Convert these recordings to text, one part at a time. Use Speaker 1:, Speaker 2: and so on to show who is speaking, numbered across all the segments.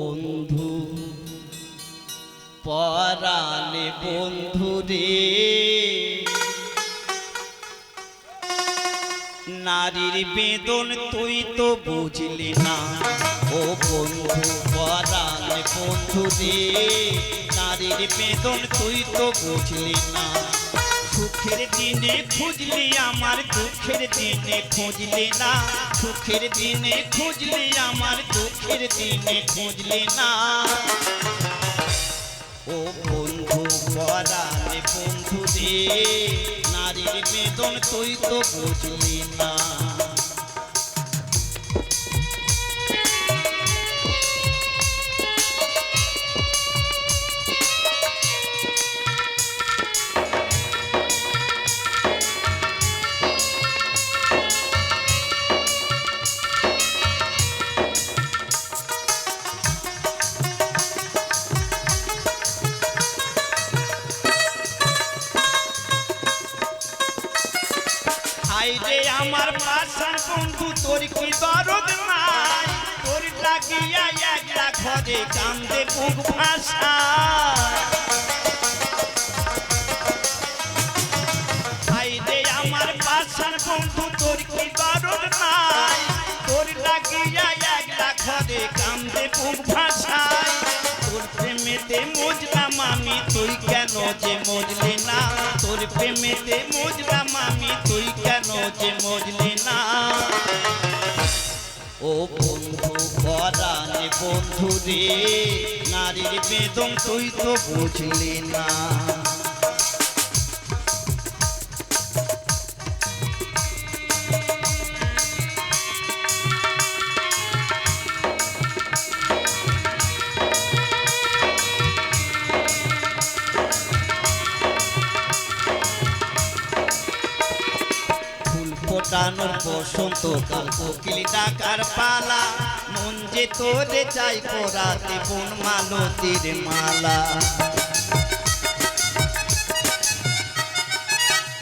Speaker 1: বন্ধু। পরালে বন্ধু রে। নারীর বেদন তুই তো বুঝলি না। ও বন্ধু পরালে বন্ধু রে। নারীর বেদন তুই তো বুঝলি না। সুখের দিনে খুঁজলি আমার, দুঃখের দিনে খুঁজলি না। সুখের দিনে খুঁজলি আমার, দুঃখের দিনে খুঁজলি না। ও বন্ধু পরাণে বন্ধু রে, নারীর বেদন তুই তো বুঝলি না। হাই রে আমার পাশার বন্ধু, তোর কি দরদ নাই? তোর লাগিয়া একলা ঘরে কান্দে বুক ভাষা হাই রে আমার পাশার বন্ধু, তোর কি দরদ নাই? তোর লাগিয়া একলা ঘরে কান্দে বুক ভাষায় তোর প্রেমেতে মজলাম আমি, তুই কেন যে মজলি না? তোর প্রেমেতে মজলাম আমি তুই কেন যে মজলি না? ও বন্ধু, পরাণে বন্ধু রে, নারীর বেদম তুই তো বুঝলি না। ফোটানোর বসন্ত কাল কোকিল ডাকার পালা। মন যে তোরে চাই পরাতে কোন মালতির মালা।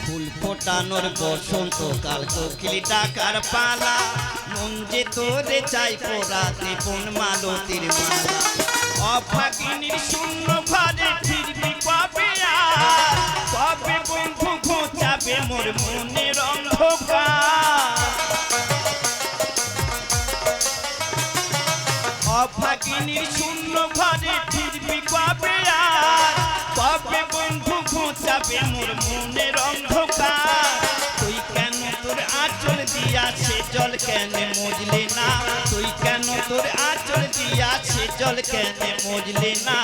Speaker 1: ফুল ফোটানোর বসন্ত কাল কোকিল ডাকার পালা। মন যে তোরে চাই পরাতে কোন মালতির মালা। অভাগিনীর শূন্য ঘরে ফিরবি কবে আর? কবে বন্ধু ঘোচাবে মোর মনের অভাগিনীর শূন্য ঘরে ফিরবি কবে আর? কবে বন্ধু ঘোচাবে মোর মনের অন্ধকার? তুই কেন তোর আঁচল দিয়াছে জল কেন মজলে না? তুই কেন তোর আঁচল দিয়াছে জল কেন মজলে না?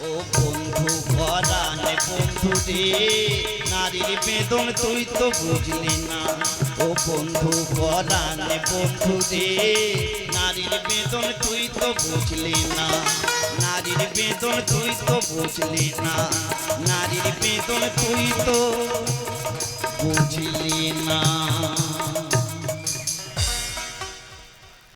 Speaker 1: ও বন্ধু, পরাণে বন্ধু রে নারীর বেদন তুই তো বুঝলি না। ও বন্ধু বলানে বন্ধু রে, নারীর বেদন তুই তো বুঝলি না। নারীর বেদন তুই তো বুঝলি না। নারীর বেদন তুই তো